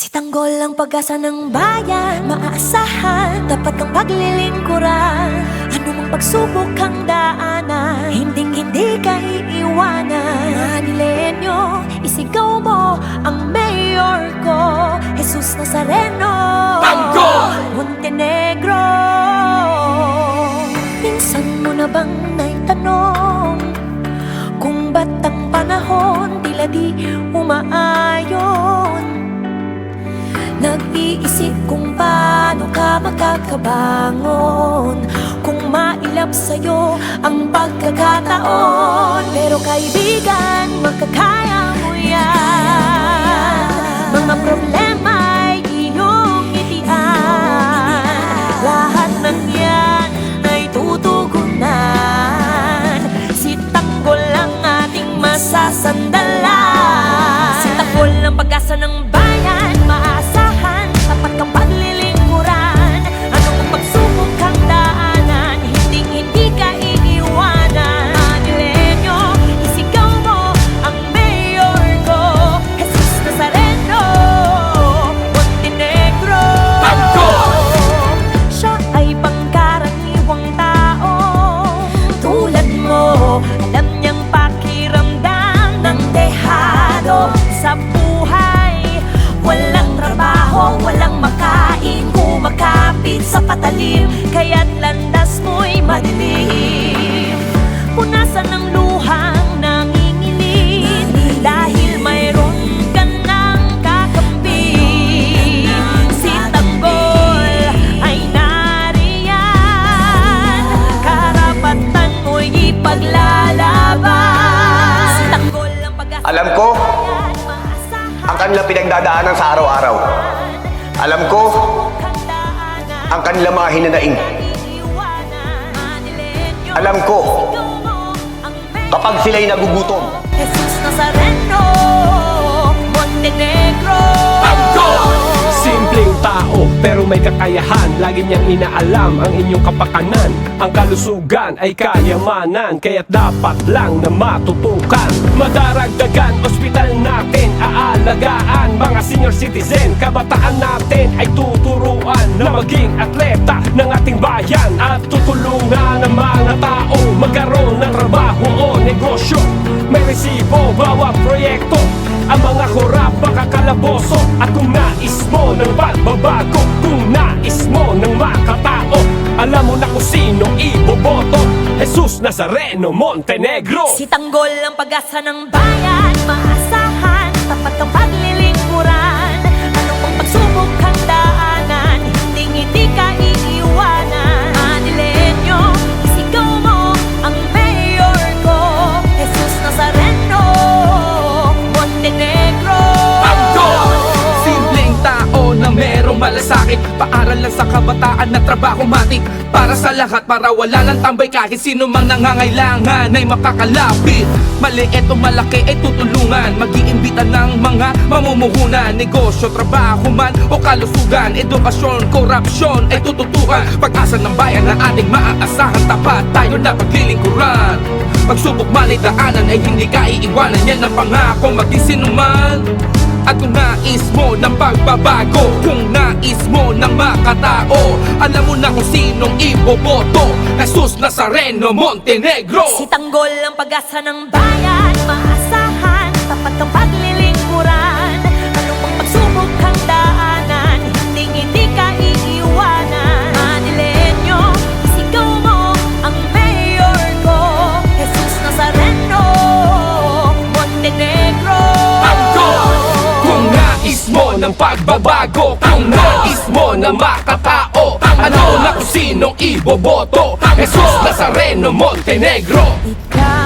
Si Tanggol ang pag-asa ng bayan Maaasahan, dapat kang paglilingkuran Ano mang pagsubok ang daanan Hinding hindi ka iiwanan Manilenyo, isigaw mo ang mayor ko Jesus Nazareno. Tanggol! Montenegro. Minsan mo na bang naitanong Kung ba't ang panahon tila di umaayon Nag-iisip kung paano ka makakabangon Kung mailap sa'yo ang pagkakataon. Pero kaibigan, makakaya landas mo'y madilim. Punasan ng luhang nanginginig Dahil mayroon ka ng kakampi. Si Tanggol ay nariyan. Karapatan mo'y ipaglalaban. Tanggol ang pag-asa Alam ko, ang kanilang pinagdadaanan sa araw-araw. Alam ko, ang kanilang mga hinanaing. Alam ko, kapag sila'y nagugutom, Jesus Nazareno, Montenegro! Simpleng tao pero may kakayahan. Lagi niyang inaalam ang inyong kapakanan. Ang kalusugan ay kayamanan Kaya't dapat lang na matutukan. Madaragdagan, ospital natin Aalagaan, mga senior citizen Kabataan natin ay tuturuan Na maging atleta ng ating bayan. At tutulungan ang resibo bawat proyekto. Ang mga korap makakalaboso At kung nais mo ng pagbabago Kung nais mo ng makatao Alam mo na kung sino iboboto. Jesus Nazareno Montenegro. Si Tanggol ang pag-asa ng bayan Maasahan, kabataan na trabaho matik. Para sa lahat, para wala lang tambay Kahit sino mang nangangailangan ay makakalapit. Maliit o malaki ay tutulungan. Mag-iimbita ng mga mamumuhunan. Negosyo, trabaho man o kalusugan Edukasyon, korupsyon ay tututukan. Pag-asa ng bayan na ating maaasahan Tapat tayo na paglilingkuran. Pagsubok man ay daanan ay hindi ka iiwanan. Yan ang pangako maging sinuman at kung nais mo ng pagbabago. Kung nais mo ng makatao Alam mo na kung sinong iboboto. Jesus Nazareno Montenegro. Si Tanggol ang pag-asa ng bayan ng pagbabago. Kung nais mo ng makatao. Ano na kung sinong iboboto? Jesus Nazareno Montenegro. Ikaw